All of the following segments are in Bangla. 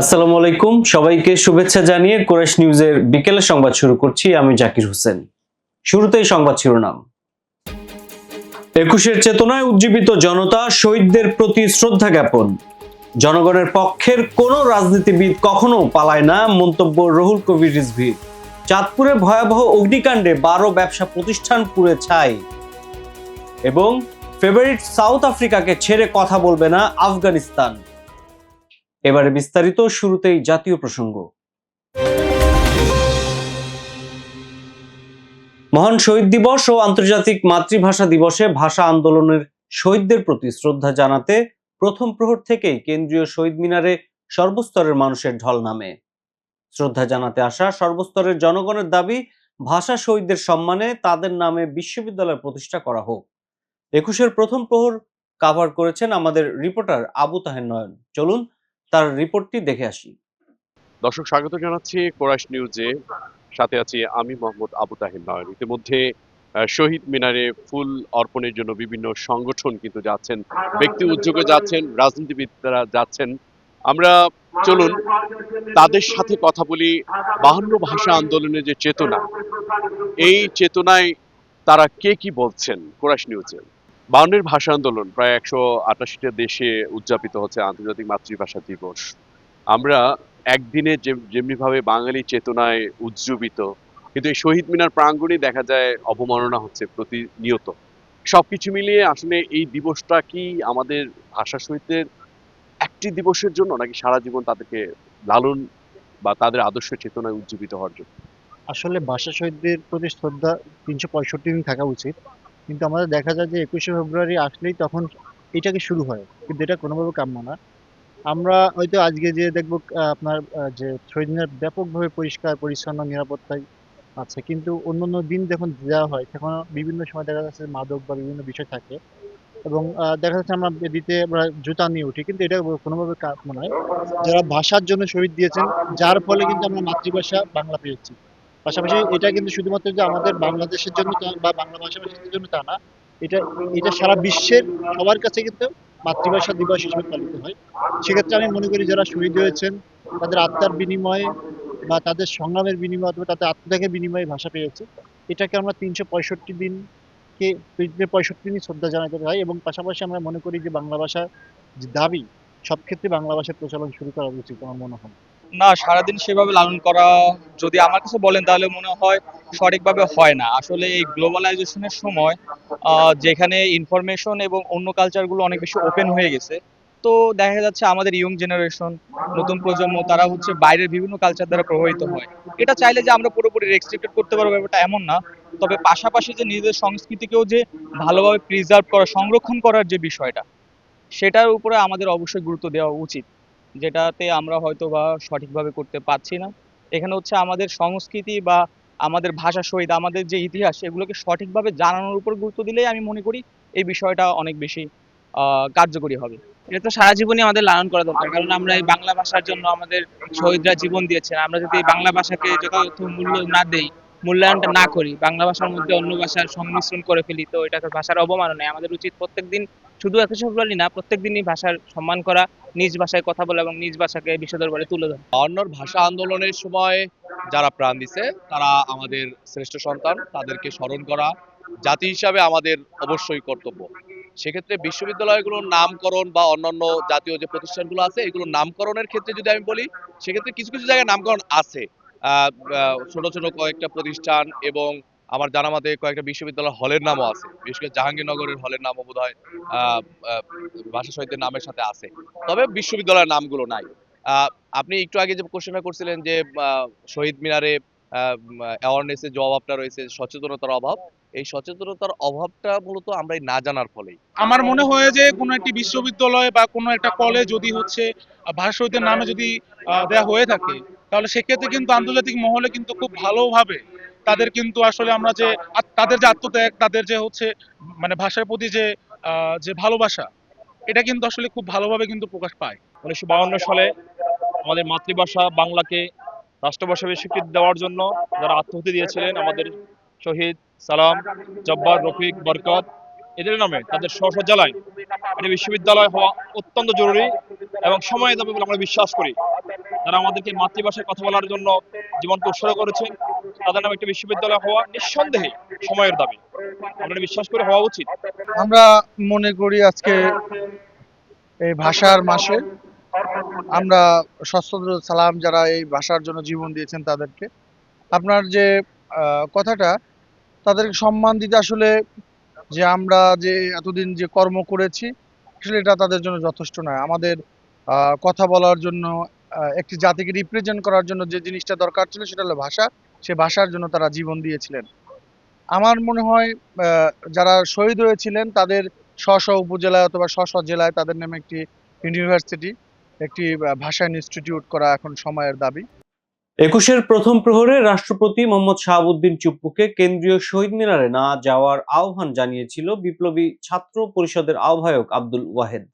আসসালামু আলাইকুম। সবাইকে শুভেচ্ছা জানিয়ে কোরেশ নিউজের বিকেলে সংবাদ শুরু করছি। আমি জাকির হোসেন। শুরুতেই সংবাদ শিরোনাম। একুশের চেতনায় উজ্জীবিত জনতা শহীদদের প্রতি শ্রদ্ধা জ্ঞাপন। জনগণের পক্ষের কোনো রাজনীতিবিদ কখনো পালায় না। মন্তব্য রহুল কবির রিজভি। চাঁদপুরে ভয়াবহ অগ্নিকাণ্ডে বারো ব্যবসা প্রতিষ্ঠান পুড়ে ছাই। এবং ফেভারিট সাউথ আফ্রিকাকে ছেড়ে কথা বলবে না আফগানিস্তান। এবারে বিস্তারিত শুরুতেই জাতীয় প্রসঙ্গ। মহান শহীদ দিবস ও আন্তর্জাতিক মাতৃভাষা দিবসে ভাষা আন্দোলনের শহীদদের প্রতি শ্রদ্ধা জানাতে প্রথম প্রহর থেকেই কেন্দ্রীয় শহীদ মিনারে সর্বস্তরের মানুষের ঢল নামে। শ্রদ্ধা জানাতে আসা সর্বস্তরের জনগণের দাবি, ভাষা শহীদদের সম্মানে তাদের নামে বিশ্ববিদ্যালয় প্রতিষ্ঠা করা হোক। একুশের প্রথম প্রহর কাভার করেছেন আমাদের রিপোর্টার আবু তাহের নয়ন। চলুন তার রিপোর্টটি দেখে আসি। দর্শক, স্বাগত জানাচ্ছি কোরাইশ নিউজে। সাথে আছি আমি মোহাম্মদ আবু তাহির নয়ন ইতিমধ্যে শহীদ মিনারে ফুল অর্পণের জন্য বিভিন্ন সংগঠন কিন্তু যাচ্ছেন, ব্যক্তি উদ্যোগে যাচ্ছেন, রাজনীতিবিদরা যাচ্ছেন। আমরা চলুন, তাদের সাথে কথা বলি বাহান্ন ভাষা আন্দোলনের যে চেতনা। এই চেতনায় তারা কে কি বলছেন কোরাইশ নিউজে? বাউন্নের ভাষা আন্দোলন প্রায় একশো আটাশিটা দেশে উদযাপিত হচ্ছে আন্তর্জাতিক মাতৃভাষা দিবস। আমরা একদিনে যেমনিভাবে বাঙালি চেতনায় উজ্জীবিত, কিন্তু এই শহীদ মিনার প্রাঙ্গণে দেখা যায় অবমাননা হচ্ছে প্রতিনিয়ত। সবকিছু মিলিয়ে আসলে এই দিবসটা কি আমাদের ভাষা শহীদদের একটি দিবসের জন্য, নাকি সারা জীবন তাদেরকে লালন বা তাদের আদর্শ চেতনায় উজ্জীবিত হওয়ার জন্য? আসলে ভাষা শহীদদের প্রতি শ্রদ্ধা তিনশো পঁয়ষট্টি দিন থাকা উচিত। কিন্তু আমাদের দেখা যায় যে একুশে ফেব্রুয়ারি আসলেই তখন এটাকে শুরু হয়। কিন্তু এটা কোনোভাবে কাম্য না। আমরা হয়তো আজকে যে দেখব আপনার যে শহীদ ব্যাপকভাবে পরিষ্কার, পরিচ্ছন্ন, নিরাপত্তায় আছে। কিন্তু অন্য অন্য দিন যখন দেওয়া হয়, তখন বিভিন্ন সময় দেখা যাচ্ছে মাদক বা বিভিন্ন বিষয় থাকে। এবং দেখা যাচ্ছে আমরা দিতে আমরা জুতা নিয়ে উঠি, কিন্তু এটা কোনোভাবে কাম্য নয়। যারা ভাষার জন্য শহীদ দিয়েছেন, যার ফলে কিন্তু আমরা মাতৃভাষা বাংলা পেয়েছি। পাশাপাশি এটা কিন্তু শুধুমাত্র যে আমাদের বাংলাদেশের জন্য বা বাংলা ভাষাভাষীদের জন্য তা না, এটা এটা সারা বিশ্বের সবার কাছে কিন্তু মাতৃভাষা দিবস হিসেবে পালিত হয়। সেক্ষেত্রে আমি মনে করি যারা শহীদ হয়েছেন, তাদের আত্মার বিনিময়ে বা তাদের সংগ্রামের বিনিময়ে অথবা তাদের আত্মত্যাগের বিনিময়ে ভাষা পেয়েছে। এটাকে আমরা তিনশো পঁয়ষট্টি দিনকে, তিনশো পঁয়ষট্টি দিন শ্রদ্ধা জানাতে হয় এবং পাশাপাশি আমরা মনে করি যে বাংলা ভাষা যে দাবি, সব ক্ষেত্রে বাংলা ভাষার প্রচলন শুরু করা উচিত, আমার মনে হয়। না, সারাদিন সেভাবে লালন করা যদি আমার কাছে বলেন তাহলে মনে হয় সঠিকভাবে হয় না। আসলে এই গ্লোবালাইজেশনের সময় যেখানে ইনফরমেশন এবং অন্য কালচারগুলো অনেক বেশি ওপেন হয়ে গেছে, তো দেখা যাচ্ছে আমাদের ইয়ং জেনারেশন নতুন প্রজন্ম, তারা হচ্ছে বাইরের বিভিন্ন কালচার দ্বারা প্রভাবিত হয়। এটা চাইলে যে আমরা পুরোপুরি রেস্ট্রিক্টেড করতে পারব ব্যাপারটা এমন না, তবে পাশাপাশি যে নিজেদের সংস্কৃতিকেও যে ভালোভাবে প্রিজার্ভ করা, সংরক্ষণ করার যে বিষয়টা, সেটার উপরে আমাদের অবশ্যই গুরুত্ব দেওয়া উচিত। যেটাতে আমরা হয়তো বা সঠিকভাবে করতে পারছি না। এখানে হচ্ছে আমাদের সংস্কৃতি বা আমাদের ভাষা সহিত আমাদের যে ইতিহাস, এগুলোকে সঠিকভাবে জানানোর উপর গুরুত্ব দিলেই আমি মনে করি এই বিষয়টা অনেক বেশি কার্যকরী হবে। এটা তো সারা জীবনই আমাদের লালন করা দরকার, কারণ আমরা এই বাংলা ভাষার জন্য আমাদের শহীদরা জীবন দিয়েছেন। আমরা যদি এই বাংলা ভাষাকে যথাযথ মূল্য না দেই, মূল্যায়নটা না করি, বাংলা ভাষার মধ্যে অন্য ভাষার সংমিশ্রণ করে ফেলি, তো এটা তো ভাষার অবমাননা আমাদের উচিত প্রত্যেকদিন শুধু একুশে ফেব্রুয়ারি না প্রত্যেক দিনই ভাষার সম্মান করা, নিজ ভাষায় কথা বলা এবং নিজ ভাষাকে বিশ্ব দরবারে তুলে ধরা। অন্যর ভাষা আন্দোলনের সময় যারা প্রাণ দিছে, তারা আমাদের শ্রেষ্ঠ সন্তান, তাদেরকে স্মরণ করা জাতি হিসাবে আমাদের অবশ্যই কর্তব্য। সেক্ষেত্রে বিশ্ববিদ্যালয়গুলোর নামকরণ বা অন্যান্য জাতীয় যে প্রতিষ্ঠানগুলো আছে, এগুলোর নামকরণের ক্ষেত্রে যদি আমি বলি, সেক্ষেত্রে কিছু কিছু জায়গায় নামকরণ আছে। ছোট ছোট কয়েকটা প্রতিষ্ঠান এবং আমার জানা মতে কয়েকটা বিশ্ববিদ্যালয় হলের নামও আছে। বিশেষ করে জাহাঙ্গীরনগরের হলের নামও বোধ হয় ভাষা শহীদের নামের সাথে আছে। তবে বিশ্ববিদ্যালয়ের নামগুলো নাই। আপনি একটু আগে যে কোশ্চেনটা করছিলেন যে শহীদ মিনারে অ্যাওয়ারনেসের যে অভাবটা রয়েছে, সচেতনতার অভাব, এই সচেতনতার অভাবটা মূলত আমরা না জানার ফলেই। আমার মনে হয় যে কোনো একটি বিশ্ববিদ্যালয় বা কোনো একটা কলেজ যদি হচ্ছে ভাষা শহীদের নামে যদি দেয়া হয়ে থাকে, তাহলে সেক্ষেত্রে কিন্তু আন্তর্জাতিক মহলে কিন্তু খুব ভালোভাবে তাদের কিন্তু আসলে আমরা যে তাদের যে আত্মত্যাগ, তাদের যে হচ্ছে মানে ভাষার প্রতি যে যে ভালোবাসা, এটা কিন্তু আসলে খুব ভালোভাবে কিন্তু প্রকাশ পায়। উনিশশো বাউন্ন সালে আমাদের মাতৃভাষা বাংলাকে রাষ্ট্রভাষা হিসেবে স্বীকৃতি দেওয়ার জন্য যারা আত্মহতি দিয়েছিলেন, আমাদের শহীদ সালাম জব্বার রফিক বরকত, এদের নামে তাদের স্ব জেলায় একটি বিশ্ববিদ্যালয় হওয়া অত্যন্ত জরুরি এবং সময় যাবে বলে আমরা বিশ্বাস করি। তারা আমাদেরকে মাতৃভাষায় কথা বলার জন্য জীবনকে উৎসর্গ করেছেন বিশ্ববিদ্যালয় হওয়া নিঃসন্দেহে সময়ের দাবি। বিশ্বাস করে হওয়া উচিত। আমরা মনে করি আজকে এই ভাষার মাসে আমরা সালাম যারা এই ভাষার জন্য জীবন দিয়েছেন তাদেরকে, আপনার যে কথাটা, তাদেরকে সম্মান দিতে আসলে যে আমরা যে এতদিন যে কর্ম করেছি, আসলে এটা তাদের জন্য যথেষ্ট নয়। আমাদের কথা বলার জন্য একটি জাতিকে রিপ্রেজেন্ট করার জন্য যে জিনিসটা দরকার ছিল সেটা হলো ভাষা। সে ভাষার জন্য তারা জীবন দিয়েছিলেন। আমার মনে হয় যারা শহীদ হয়েছিলেন, তাদের স্ব স্ব উপজেলায় অথবা স্ব স্ব জেলায় তাদের নামে একটি ইউনিভার্সিটি, একটি ভাষা ইনস্টিটিউট করা এখন সময়ের দাবি। একুশের প্রথম প্রহরে রাষ্ট্রপতি মোহাম্মদ শাহাবুদ্দিন চুপ্পুকে কেন্দ্রীয় শহীদ মিনারে না যাওয়ার আহ্বান জানিয়েছিল বিপ্লবী ছাত্র পরিষদের আহ্বায়ক আব্দুল ওয়াহেদ।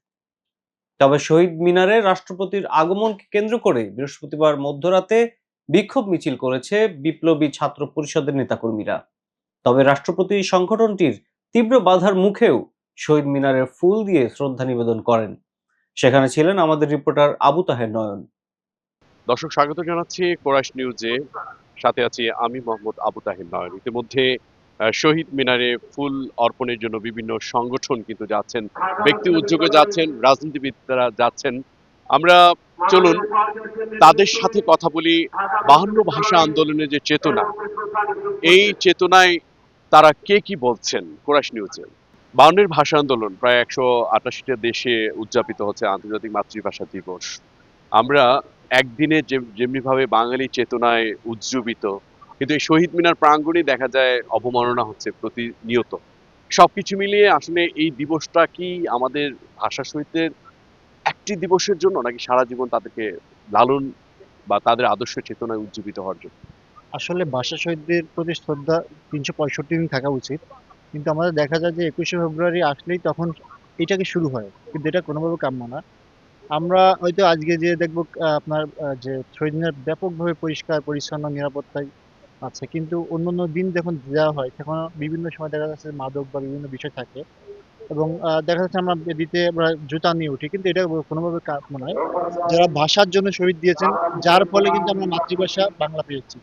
তবে শহীদ মিনারে রাষ্ট্রপতির আগমনকে কেন্দ্র করে বৃহস্পতিবার মধ্যরাতে বিক্ষোভ মিছিল করেছে বিপ্লবী ছাত্র পরিষদের নেতাকর্মীরা। তবে রাষ্ট্রপতি সংগঠনটির তীব্র বাধার মুখেও শহীদ মিনারের ফুল দিয়ে শ্রদ্ধা নিবেদন করেন। সেখানে ছিলেন আমাদের রিপোর্টার আবু তাহের নয়ন। দর্শক, স্বাগত জানাচ্ছি কোরাইশ নিউজে সাথে আছি আমি মোহাম্মদ আবু তাহির নয়ন। ইতিমধ্যে শহীদ মিনারে ফুল অর্পণের জন্য বিভিন্ন সংগঠন কিন্তু যাচ্ছেন, ব্যক্তি উদ্যোগে যাচ্ছেন, রাজনীতিবিদরা যাচ্ছেন। আমরা চলুন, তাদের সাথে কথা বলি বাহান্ন ভাষা আন্দোলনের যে চেতনা। এই চেতনায় তারা কে কি বলছেন? কোরাইশ নিউজে। বাউন্নের ভাষা আন্দোলন প্রায় একশো আটাশিটা দেশে উদযাপিত হচ্ছে আন্তর্জাতিক মাতৃভাষা দিবস। আমরা একদিনে যেমনিভাবে বাঙালি চেতনায় উজ্জীবিত, কিন্তু এই শহীদ মিনার প্রাঙ্গণে দেখা যায় অবমাননা হচ্ছে প্রতিনিয়ত। সবকিছু মিলিয়ে আসলে এই দিবসটা কি আমাদের ভাষা শহীদদের একটি দিবসের জন্য নাকি সারা জীবন তাদেরকে লালন বা তাদের আদর্শ চেতনায় উজ্জীবিত হওয়ার জন্য? আসলে ভাষা শহীদদের প্রতি শ্রদ্ধা তিনশো পঁয়ষট্টি দিন থাকা উচিত। কিন্তু আমাদের দেখা যায় যে একুশে ফেব্রুয়ারি আসলেই তখন এটাকে শুরু হয়? কিন্তু এটা কোনোভাবে কাম্য না। আমরা হয়তো আজকে যে দেখব আপনার যে শহীদ মিনার ব্যাপকভাবে পরিষ্কার, পরিচ্ছন্ন, নিরাপত্তায় আছে। কিন্তু অন্য অন্য দিন যখন দেওয়া হয়, তখন বিভিন্ন সময় দেখা যাচ্ছে মাদক বা বিভিন্ন বিষয় থাকে। এবং দেখা যাচ্ছে আমরা দিতে আমরা জুতা নিয়ে উঠি, কিন্তু এটা কোনোভাবে কাম্য নয় যারা ভাষার জন্য শহীদ দিয়েছেন, যার ফলে কিন্তু আমরা মাতৃভাষা বাংলা পেয়েছি।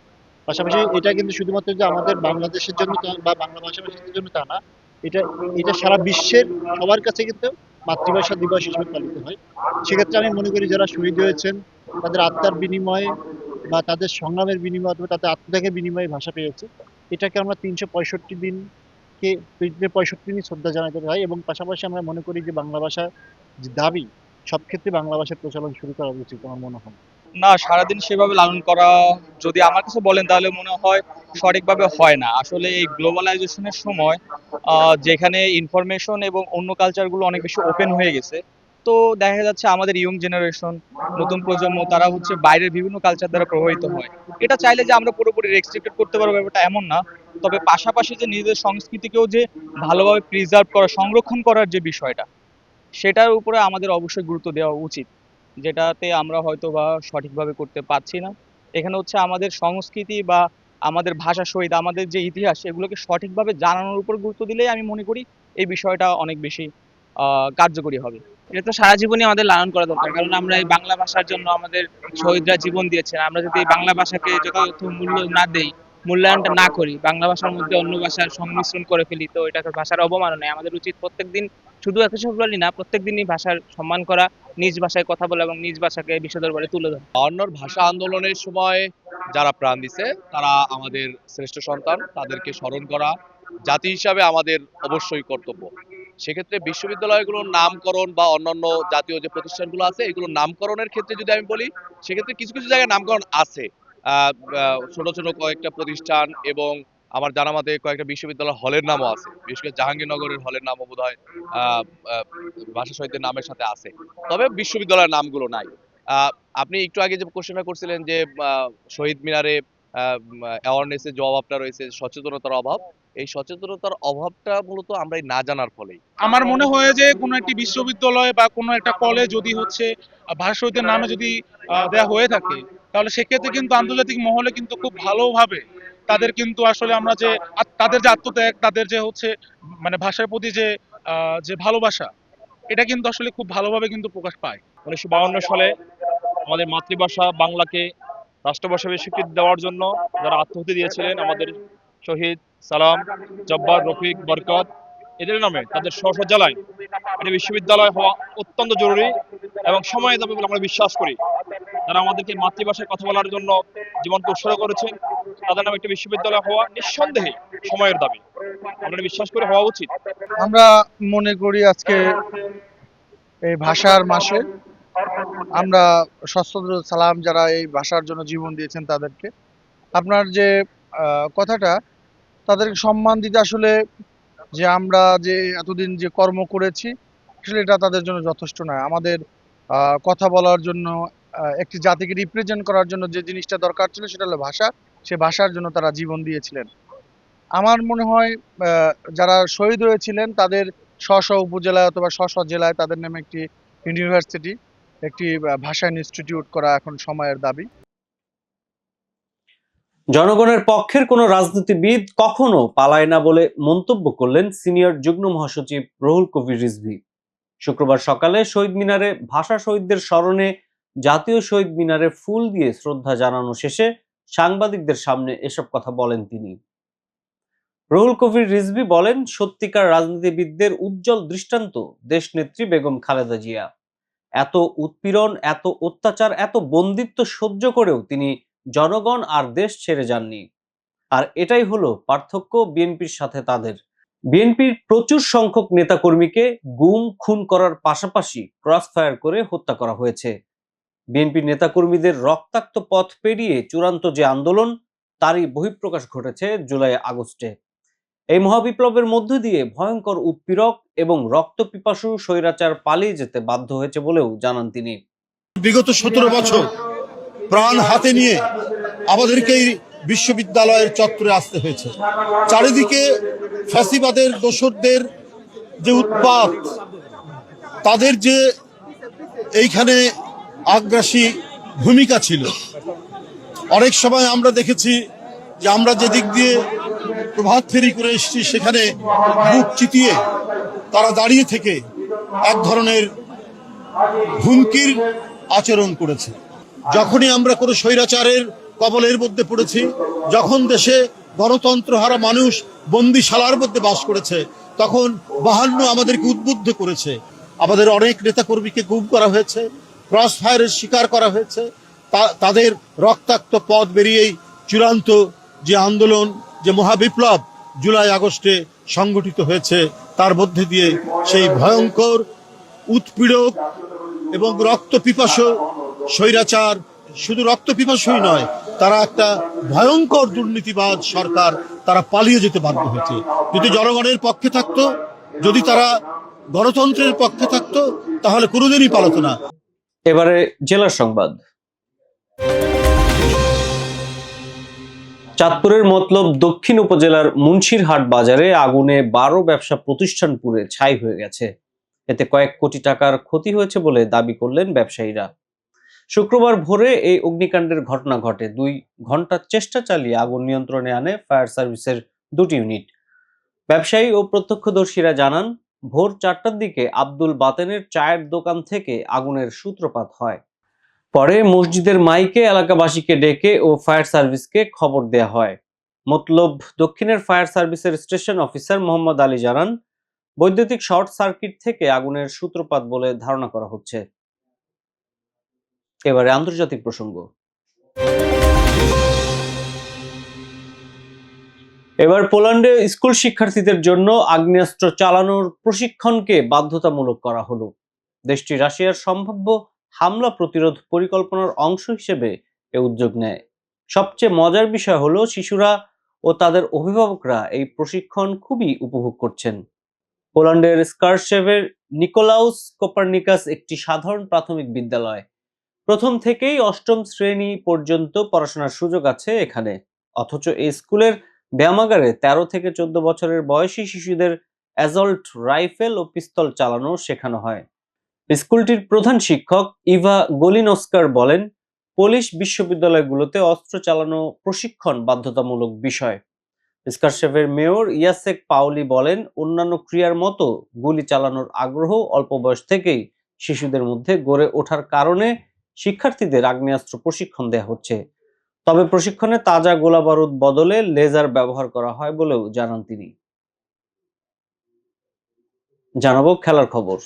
পাশাপাশি এটা কিন্তু শুধুমাত্র যে আমাদের বাংলাদেশের জন্য বা বাংলা ভাষাভাষীদের জন্য তা না, এটা এটা সারা বিশ্বের সবার কাছে কিন্তু মাতৃভাষা দিবস হিসেবে পালিত হয়। সেক্ষেত্রে আমি মনে করি যারা শহীদ হয়েছেন, তাদের আত্মার বিনিময়ে বা তাদের সংগ্রামের বিনিময়ে অথবা তাদের আত্মত্যাগের বিনিময়ে ভাষা পেয়েছে। এটাকে আমরা তিনশো পঁয়ষট্টি দিনকে তিনশো পঁয়ষট্টি দিন শ্রদ্ধা জানাতে হয় এবং পাশাপাশি আমরা মনে করি যে বাংলা ভাষা যে দাবি, সব ক্ষেত্রে বাংলা ভাষার প্রচলন শুরু করা উচিত আমার মনে হয়। না, সারাদিন সেভাবে লালন করা যদি আমার কাছে বলেন তাহলে মনে হয় সঠিকভাবে হয় না। আসলে এই গ্লোবালাইজেশনের সময় যেখানে ইনফরমেশন এবং অন্য কালচারগুলো অনেক বেশি ওপেন হয়ে গেছে তো দেখা যাচ্ছে আমাদের ইয়ং জেনারেশন নতুন প্রজন্ম, তারা হচ্ছে বাইরের বিভিন্ন কালচার দ্বারা প্রভাবিত হয়। এটা চাইলে যে আমরা পুরোপুরি রেস্ট্রিক্টেড করতে পারব ব্যাপারটা এমন না, তবে পাশাপাশি যে নিজেদের সংস্কৃতিকেও যে ভালোভাবে প্রিজার্ভ করা, সংরক্ষণ করার যে বিষয়টা, সেটার উপরে আমাদের অবশ্যই গুরুত্ব দেওয়া উচিত, যেটাতে আমরা হয়তো বা সঠিকভাবে করতে পারছি না। এখানে হচ্ছে আমাদের সংস্কৃতি বা আমাদের ভাষা শহীদ আমাদের যে ইতিহাস, এগুলোকে সঠিকভাবে জানানোর উপর গুরুত্ব দিলেই আমি মনে করি এই বিষয়টা অনেক বেশি কার্যকরী হবে। এটা তো সারা জীবনই আমাদের লালন করা দরকার, কারণ আমরা এই বাংলা ভাষার জন্য আমাদের শহীদরা জীবন দিয়েছেন। আমরা যদি এই বাংলা ভাষাকে যথাযথ মূল্য না দেই, মূল্যায়নটা না করি, বাংলা ভাষার মধ্যে অন্য ভাষার সংমিশ্রণ করে ফেলি, তো এটা তো ভাষার অবমাননা। আমাদের উচিত প্রত্যেকদিন শুধু একুশে ফেব্রুয়ারি না প্রত্যেক দিনই ভাষার সম্মান করা, নিজ ভাষায় কথা বলা এবং নিজ ভাষাকে বিশ্ব দরবারে তুলে ধরা। বায়ান্নর ভাষা আন্দোলনের সময় যারা প্রাণ দিছে, তারা আমাদের শ্রেষ্ঠ সন্তান, তাদেরকে স্মরণ করা, জাতি হিসাবে আমাদের অবশ্যই কর্তব্য। সেক্ষেত্রে বিশ্ববিদ্যালয়গুলোর নামকরণ বা অন্যান্য জাতীয় যে প্রতিষ্ঠানগুলো আছে, এগুলোর নামকরণের ক্ষেত্রে যদি আমি বলি, সেক্ষেত্রে কিছু কিছু জায়গায় নামকরণ আছে। ছোট ছোট কয়েকটা প্রতিষ্ঠান এবং আমার জানা মতে কয়েকটা বিশ্ববিদ্যালয় হলের নামও আছে। বিশেষ করে জাহাঙ্গীরনগরের হলের নামও বোধ হয় ভাষা সাহিত্যের নামের সাথে আছে। তবে বিশ্ববিদ্যালয়ের নামগুলো নাই। আপনি একটু আগে যে কোশ্চেনটা করছিলেন যে শহীদ মিনারে অ্যাওয়ারনেসের যে অভাবটা রয়েছে সচেতনতার অভাব এই সচেতনতার অভাবটা মূলত আমরা না জানার ফলেই। আমার মনে হয় যে কোনো একটি বিশ্ববিদ্যালয় বা কোনো একটা কলেজ যদি হচ্ছে আহ, ভাষা শহীদের নামে যদি দেয়া হয়ে থাকে তাহলে সেক্ষেত্রে কিন্তু আন্তর্জাতিক মহলে কিন্তু খুব ভালোভাবে তাদের কিন্তু আসলে আমরা যে তাদের যে আত্মত্যাগ তাদের যে হচ্ছে মানে ভাষার প্রতি যে আহ, যে ভালোবাসা এটা কিন্তু আসলে খুব ভালোভাবে কিন্তু প্রকাশ পায়। উনিশশো বাউন্ন সালে আমাদের মাতৃভাষা বাংলাকে রাষ্ট্রভাষা স্বীকৃতি দেওয়ার জন্য যারা আত্মহত্যা দিয়েছিলেন আমাদের শহীদ সালাম, জব্বার, রফিক, বরকত, এদের নামে তাদের স্ব জেলায় বিশ্ববিদ্যালয় হওয়া অত্যন্ত জরুরি এবং সময় যাবে বলে আমরা বিশ্বাস করি। তারা আমাদেরকে মাতৃভাষায় কথা বলার জন্য জীবনকে উৎসর্গ করেছেন, তাদের নামে একটি বিশ্ববিদ্যালয় হওয়া নিঃসন্দেহে সময়ের দাবি। আমরা বিশ্বাস করে হওয়া উচিত। আমরা মনে করি আজকে এই ভাষার মাসে আমরা সশ্রদ্ধ সালাম যারা এই ভাষার জন্য জীবন দিয়েছেন তাদেরকে। আপনার যে কথাটা তাদেরকে সম্মান দিতে আসলে যে আমরা যে এতদিন যে কর্ম করেছি, আসলে এটা তাদের জন্য যথেষ্ট নয়। আমাদের কথা বলার জন্য একটি জাতিকে রিপ্রেজেন্ট করার জন্য যে জিনিসটা দরকার ছিল সেটা হলো ভাষা। সে ভাষার জন্য তারা জীবন দিয়েছিলেন। আমার মনে হয় যারা শহীদ হয়েছিলেন তাদের স্ব উপজেলায় অথবা স্ব জেলায় তাদের নামে একটি ইউনিভার্সিটি একটি ভাষা ইনস্টিটিউট করা এখন সময়ের দাবি। জনগণের পক্ষের কোনো রাজনীতিবিদ কখনো পালায় না বলে মন্তব্য করলেন সিনিয়র যুগ্ম মহাসচিব রহুল কবির রিজভি। শুক্রবার সকালে শহীদ মিনারে ভাষা শহীদদের স্মরণে জাতীয় শহীদ মিনারে ফুল দিয়ে শ্রদ্ধা জানানো শেষে সাংবাদিকদের সামনে এসব কথা বলেন তিনি। রহুল কবির রিজভি বলেন, সত্যিকার রাজনীতিবিদদের উজ্জ্বল দৃষ্টান্ত দেশনেত্রী বেগম খালেদা জিয়া। এত উৎপীড়ন, এত অত্যাচার, এত বন্দিত্ব সহ্য করেও তিনি জনগণ আর দেশ ছেড়ে যাননি। আর এটাই হলো পার্থক্য বিএনপির সাথে তাদের। বিএনপির প্রচুর সংখ্যক নেতাকর্মীকে গুম, খুন করার পাশাপাশি ক্রস ফায়ার করে হত্যা করা হয়েছে। বিএনপির নেতাকর্মীদের রক্তাক্ত পথ পেরিয়ে চূড়ান্ত যে আন্দোলন, তারই বহিঃপ্রকাশ ঘটেছে জুলাই আগস্টে। এই মহাবিপ্লবের মধ্য দিয়ে ভয়ঙ্কর উৎপীড়ক এবং রক্তপিপাসু স্বৈরাচার পালিয়ে যেতে বাধ্য হয়েছে বলেও জানান তিনি। বিগত সতেরো বছর প্রাণ হাতে নিয়ে আমাদেরকে এই বিশ্ববিদ্যালয়ের চত্বরে আসতে হয়েছে। চারিদিকে ফ্যাসিবাদের দোসরদের যে উৎপাত, তাদের যে এইখানে আগ্রাসী ভূমিকা ছিল। অনেক সময় আমরা দেখেছি যে আমরা যে দিক দিয়ে প্রভাত ফেরি করে এসেছি সেখানে বুক চিতিয়ে তারা দাঁড়িয়ে থেকে এক ধরনের হুমকির আচরণ করেছে। যখনই আমরা কোনো স্বৈরাচারের কবলের মধ্যে পড়েছি, যখন দেশে গণতন্ত্র হারা মানুষ বন্দিশালার মধ্যে বাস করেছে, তখন বাহান্ন আমাদেরকে উদ্বুদ্ধ করেছে। আমাদের অনেক নেতাকর্মীকে গুম করা হয়েছে ক্রস ফায়ারের শিকার করা হয়েছে। তাদের রক্তাক্ত পথ বেরিয়েই চূড়ান্ত যে আন্দোলন, যে মহাবিপ্লব জুলাই আগস্টে সংগঠিত হয়েছে, তার মধ্যে দিয়ে সেই ভয়ঙ্কর উৎপীড়ক এবং রক্ত পিপাসু স্বৈরাচার শুধু রক্ত পিপাসুই নয়, তারা একটা ভয়ঙ্কর দুর্নীতিবাদ সরকার তারা পালিয়ে যেতে বাধ্য হয়েছে। যদি জনগণের পক্ষে থাকতো, যদি তারা গণতন্ত্রের পক্ষে থাকতো, তাহলে কোনোদিনই পালাতো না। এবারে জেলার সংবাদ। চাঁদপুরের মতলব দক্ষিণ উপজেলার মুন্সিরহাট বাজারে আগুনে বারো ব্যবসা প্রতিষ্ঠান পুড়ে ছাই হয়ে গেছে। এতে কয়েক কোটি টাকার ক্ষতি হয়েছে বলে দাবি করলেন ব্যবসায়ীরা। শুক্রবার ভোরে এই অগ্নিকাণ্ডের ঘটনা ঘটে। দুই ঘণ্টার চেষ্টা চালিয়ে আগুন নিয়ন্ত্রণে আনে ফায়ার সার্ভিসের দুটি ইউনিট। ব্যবসায়ী ও প্রত্যক্ষদর্শীরা জানান, ভোর চারটার দিকে আব্দুল বাতেনের চায়ের দোকান থেকে আগুনের সূত্রপাত হয়। পরে মসজিদের মাইকে এলাকাবাসীকে ডেকে ও ফায়ার সার্ভিসকে খবর দেয়া হয়। মতলব, দক্ষিণের ফায়ার সার্ভিসের স্টেশন অফিসার মোহাম্মদ আলী জানান, বৈদ্যুতিক শর্ট সার্কিট থেকে আগুনের সূত্রপাত বলে ধারণা করা হচ্ছে। এবারে আন্তর্জাতিক প্রসঙ্গ। এবার পোল্যান্ডে স্কুল শিক্ষার্থীদের জন্য আগ্নেয়াস্ত্র চালানোর প্রশিক্ষণকে বাধ্যতামূলক করা হলো। দেশটি রাশিয়ার সম্ভাব্য হামলা প্রতিরোধ পরিকল্পনার অংশ হিসেবে এ উদ্যোগ নেয়। সবচেয়ে মজার বিষয় হলো শিশুরা ও তাদের অভিভাবকরা এই প্রশিক্ষণ খুবই উপভোগ করছেন। পোল্যান্ডের স্কারশেভের নিকোলাউস কোপারনিকাস একটি সাধারণ প্রাথমিক বিদ্যালয়। প্রথম থেকেই অষ্টম শ্রেণি পর্যন্ত পড়াশোনার সুযোগ আছে এখানে। অথচ এই স্কুলের ব্যায়ামাগারে তেরো থেকে চোদ্দ বছরের বয়সী শিশুদের অ্যাজল্ট রাইফেল ও পিস্তল চালানো শেখানো হয়। স্কুলটির প্রধান শিক্ষক ইভা গলিনস্কার বলেন, পুলিশ বিশ্ববিদ্যালয়গুলোতে অস্ত্র চালানো প্রশিক্ষণ বাধ্যতামূলক বিষয়। স্কারশেভের মেয়র ইয়াসেক পাওলি বলেন, অন্যান্য ক্রিয়ার মতো গুলি চালানোর আগ্রহ অল্প বয়স থেকেই শিশুদের মধ্যে গড়ে ওঠার কারণে শিক্ষার্থীদের আগ্নেয়াস্ত্র প্রশিক্ষণ দেওয়া হচ্ছে। তবে প্রশিক্ষণে তাজা গোলাবারুদ বদলে লেজার ব্যবহার করা হয় বলেও জানান তিনি। জানাব খেলার খবর।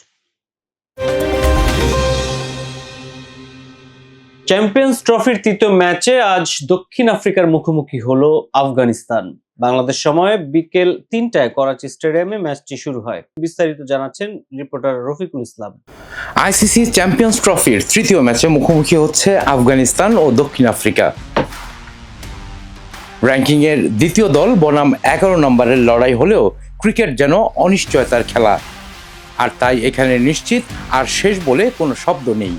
চ্যাম্পিয়ন্স ট্রফির তৃতীয় ম্যাচে আজ দক্ষিণ আফ্রিকার মুখোমুখি হলো আফগানিস্তান। বাংলাদেশ সময়ে বিকেল তিনটায় করাচি স্টেডিয়ামে ম্যাচটি শুরু হয়। বিস্তারিত জানাচ্ছেন reporter Rafiqul Islam. ICC champions ট্রফির তৃতীয় ম্যাচে মুখোমুখি হচ্ছে আফগানিস্তান ও দক্ষিণ আফ্রিকা। র্যাঙ্কিংয়ের দ্বিতীয় দল বনাম এগারো নম্বরের লড়াই হলেও ক্রিকেট যেন অনিশ্চয়তার খেলা। আর তাই এখানে নিশ্চিত, আর শেষ বলে কোনো শব্দ নেই।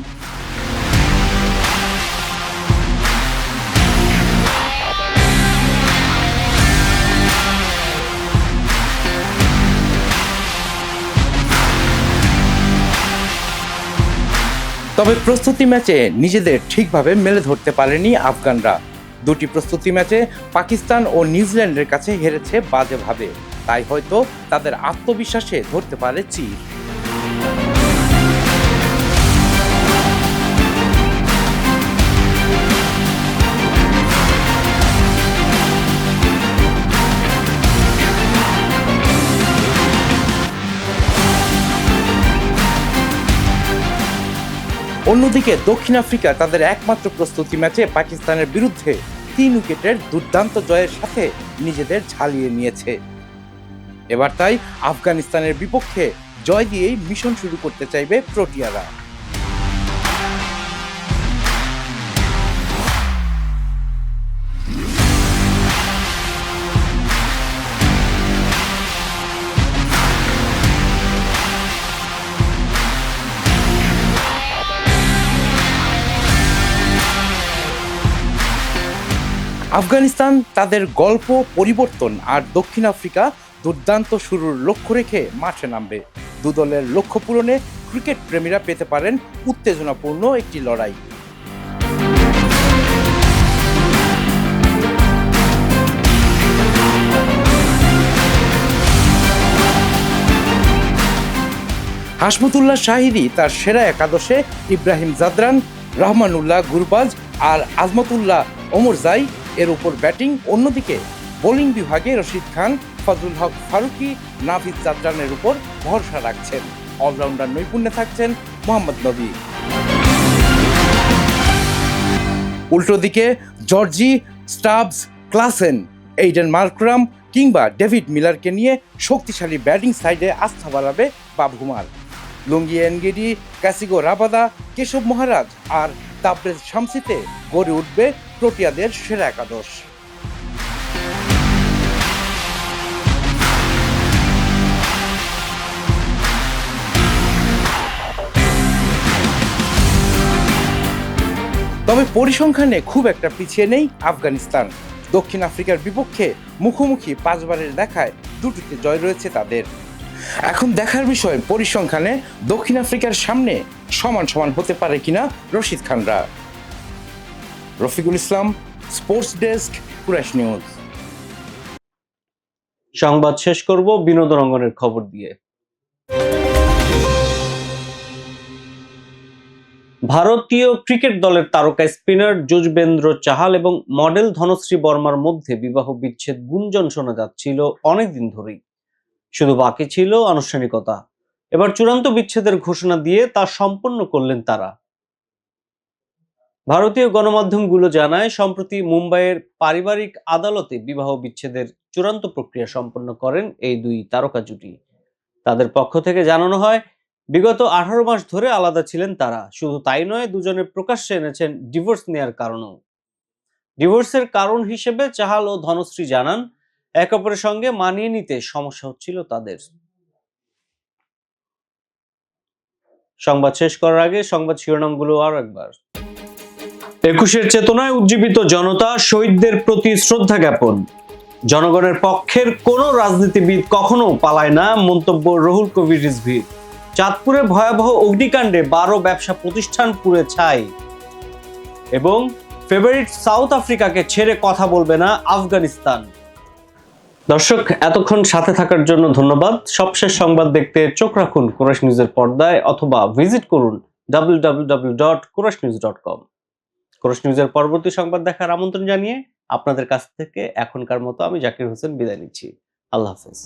তবে প্রস্তুতি ম্যাচে নিজেদের ঠিকভাবে মেলে ধরতে পারেনি আফগানরা। দুটি প্রস্তুতি ম্যাচে পাকিস্তান ও নিউজিল্যান্ডের কাছে হেরেছে বাজেভাবে। তাই হয়তো তাদের আত্মবিশ্বাসে ধরতে পারে চির। অন্যদিকে দক্ষিণ আফ্রিকা তাদের একমাত্র প্রস্তুতি ম্যাচে পাকিস্তানের বিরুদ্ধে তিন উইকেটের দুর্দান্ত জয়ের সাথে নিজেদের ঝালিয়ে নিয়েছে। এবার তাই আফগানিস্তানের বিপক্ষে জয় দিয়েই মিশন শুরু করতে চাইবে প্রোটিয়ারা। আফগানিস্তান তাদের গল্প, পরিবর্তন আর দক্ষিণ আফ্রিকা দুর্দান্ত শুরুর লক্ষ্য রেখে মাঠে নামবে। দু দলের লক্ষ্য পূরণে ক্রিকেট প্রেমীরা পেতে পারেন উত্তেজনাপূর্ণ একটি লড়াই। হাসমতুল্লাহ শাহিদি তার সেরা একাদশে ইব্রাহিম জাদরান, রহমানুল্লাহ গুরবাজ আর আজমতুল্লাহ ওমর জাই এর উপর ব্যাটিং, অন্যদিকে বোলিং বিভাগে রশিদ খান ফজলুল হক ফারুকি নাভিদ জাদরানের উপর ভরসা রাখছেন। অলরাউন্ডার নৈপুণ্যে থাকছেন মোহাম্মদ নবী। উল্টো দিকে, Zorzi, Stubbs, Klaasen, Aiden Markram কিংবা ডেভিড মিলারকে নিয়ে শক্তিশালী ব্যাটিং সাইডে আস্থা বাড়াবে বাবুমার লুঙ্গি এনগেডি, ক্যাসিগো রাবাদা, কেশব মহারাজ আর তাবরেজ শামসিতে গড়ে উঠবে প্রোটিয়াদের সেরা একাদশ। তবে পরিসংখ্যানে খুব একটা পিছিয়ে নেই আফগানিস্তান। দক্ষিণ আফ্রিকার বিপক্ষে মুখোমুখি পাঁচবারের দেখায় দুটিতে জয় রয়েছে তাদের। এখন দেখার বিষয় পরিসংখ্যানে দক্ষিণ আফ্রিকার সামনে সমান সমান হতে পারে কিনা রশিদ খানরা। রফিকুল ইসলাম স্পোর্টস ডেস্ক কুরাশ নিউজ। সংবাদ শেষ করব বিনোদন অঙ্গনের খবর দিয়ে। ভারতীয় ক্রিকেট দলের তারকা স্পিনার যুজবেন্দ্র চাহাল এবং মডেল ধনশ্রী বর্মার মধ্যে বিবাহ বিচ্ছেদ গুঞ্জন শোনা যাচ্ছিল অনেকদিন ধরেই। শুধু বাকি ছিল আনুষ্ঠানিকতা। এবার চূড়ান্ত বিচ্ছেদের ঘোষণা দিয়ে তা সম্পন্ন করলেন তারা। ভারতীয় গণমাধ্যমগুলো জানায়, সম্প্রতি মুম্বাইয়ের পারিবারিক আদালতে বিবাহ বিচ্ছেদের চূড়ান্ত প্রক্রিয়া সম্পন্ন করেন এই দুই তারকা জুটি। তাদের পক্ষ থেকে জানানো হয় বিগত আঠারো মাস ধরে আলাদা ছিলেন তারা। শুধু তাই নয় দুজনে প্রকাশ্যে এনেছেন ডিভোর্স নেয়ার কারণও। ডিভোর্সের কারণ হিসেবে চাহাল ও ধনশ্রী জানান, এক অপরের সঙ্গে মানিয়ে নিতে সমস্যা হচ্ছিল তাদের। সংবাদ শেষ করার আগে সংবাদ শিরোনামগুলো আরও একবার। একুশের চেতনায় উজ্জীবিত জনতা শহীদদের প্রতি শ্রদ্ধা জ্ঞাপন। জনগণের পক্ষের কোনো রাজনীতিবিদ কখনো পালায় না, মন্তব্য রহুল কবির রিজভির। চাঁদপুরে ভয়াবহ অগ্নিকাণ্ডে বারো ব্যবসা প্রতিষ্ঠান পুড়ে ছাই। এবং ফেভারিট সাউথ আফ্রিকাকে ছেড়ে কথা বলবে না আফগানিস্তান। দর্শক, এতক্ষণ সাথে থাকার জন্য ধন্যবাদ। সবশেষ সংবাদ দেখতে চোখ রাখুন কোরাস নিউজের পর্দায় অথবা ভিজিট করুন ডাব্লিউ ডাব্লিউ কোরস নিউজের পরবর্তী সংবাদ দেখার আমন্ত্রণ জানিয়ে আপনাদের কাছ থেকে এখনকার মতো আমি জাকির হোসেন বিদায় নিচ্ছি। আল্লাহ হাফেজ।